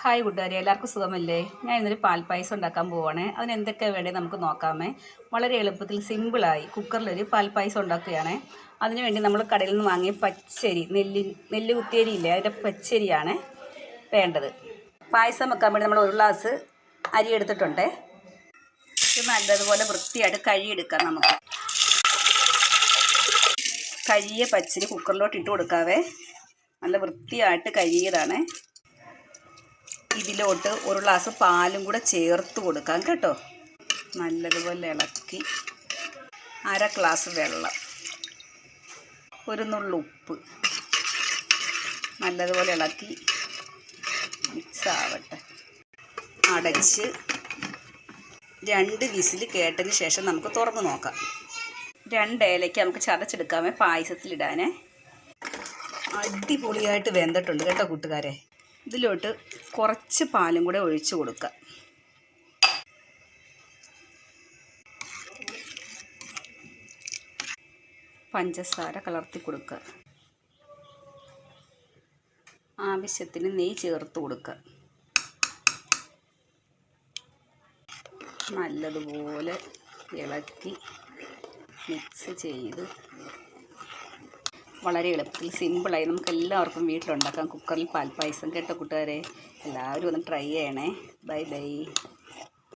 Hi കൂട്ടുകാരി എല്ലാവർക്കും സുഖമല്ലേ? ഞാൻ ഇന്നൊരു പാൽപ്പായസം ഉണ്ടാക്കാൻ പോവാണ്. അതിന് എന്തൊക്കെ നമുക്ക് നോക്കാമേ. വളരെ എളുപ്പത്തിൽ സിമ്പിളായി കുക്കറിലൊരു പാൽപ്പായസം ഉണ്ടാക്കുകയാണ്. അതിനുവേണ്ടി നമ്മൾ കടയിൽ നിന്ന് വാങ്ങിയ പച്ചരി നെല്ലി നെല്ല് കുത്തിയരി ഇല്ലേ അതിന്റെ പച്ചരിയാണ് വേണ്ടത്. പായസം വെക്കാൻ വേണ്ടി നമ്മൾ ഒരു ഗ്ലാസ് അരി എടുത്തിട്ടുണ്ട്. നല്ലതുപോലെ വൃത്തിയായിട്ട് കഴുകിയെടുക്കാം നമുക്ക്. കഴുകിയ പച്ചരി കുക്കറിലോട്ട് ഇട്ട് കൊടുക്കാവേ. നല്ല വൃത്തിയായിട്ട് കഴുകിയതാണ്. ഇതിലോട്ട് ഒരു ഗ്ലാസ് പാലും കൂടെ ചേർത്ത് കൊടുക്കാം കേട്ടോ. നല്ലതുപോലെ ഇളക്കി അര ഗ്ലാസ് വെള്ളം. ഒരു നുള്ളു ഉപ്പ്. നല്ലതുപോലെ ഇളക്കി മിക്സ് ആവട്ടെ. അടച്ച് രണ്ട് വിസിൽ കേട്ടതിന് ശേഷം നമുക്ക് തുറന്ന് നോക്കാം. രണ്ട് ഏലയ്ക്ക് നമുക്ക് ചതച്ചെടുക്കാമേ പായസത്തിലിടാനേ. അടിപൊളിയായിട്ട് വെന്തിട്ടുണ്ട് കേട്ടോ കൂട്ടുകാരെ. ഇതിലോട്ട് കുറച്ച് പാലും കൂടെ ഒഴിച്ചു കൊടുക്കുക. പഞ്ചസാര കലർത്തി കൊടുക്കുക. ആവശ്യത്തിന് നെയ്യ് ചേർത്ത് കൊടുക്കുക. നല്ലതുപോലെ ഇളക്കി മിക്സ് ചെയ്ത് വളരെ എളുപ്പത്തിൽ സിമ്പിളായി നമുക്ക് എല്ലാവർക്കും വീട്ടിലുണ്ടാക്കാം. കുക്കറിൽ പാൽപ്പായസം. കേട്ട കൂട്ടുകാരെ? എല്ലാവരും ഒന്ന് ട്രൈ ചെയ്യണേ. Bye bye.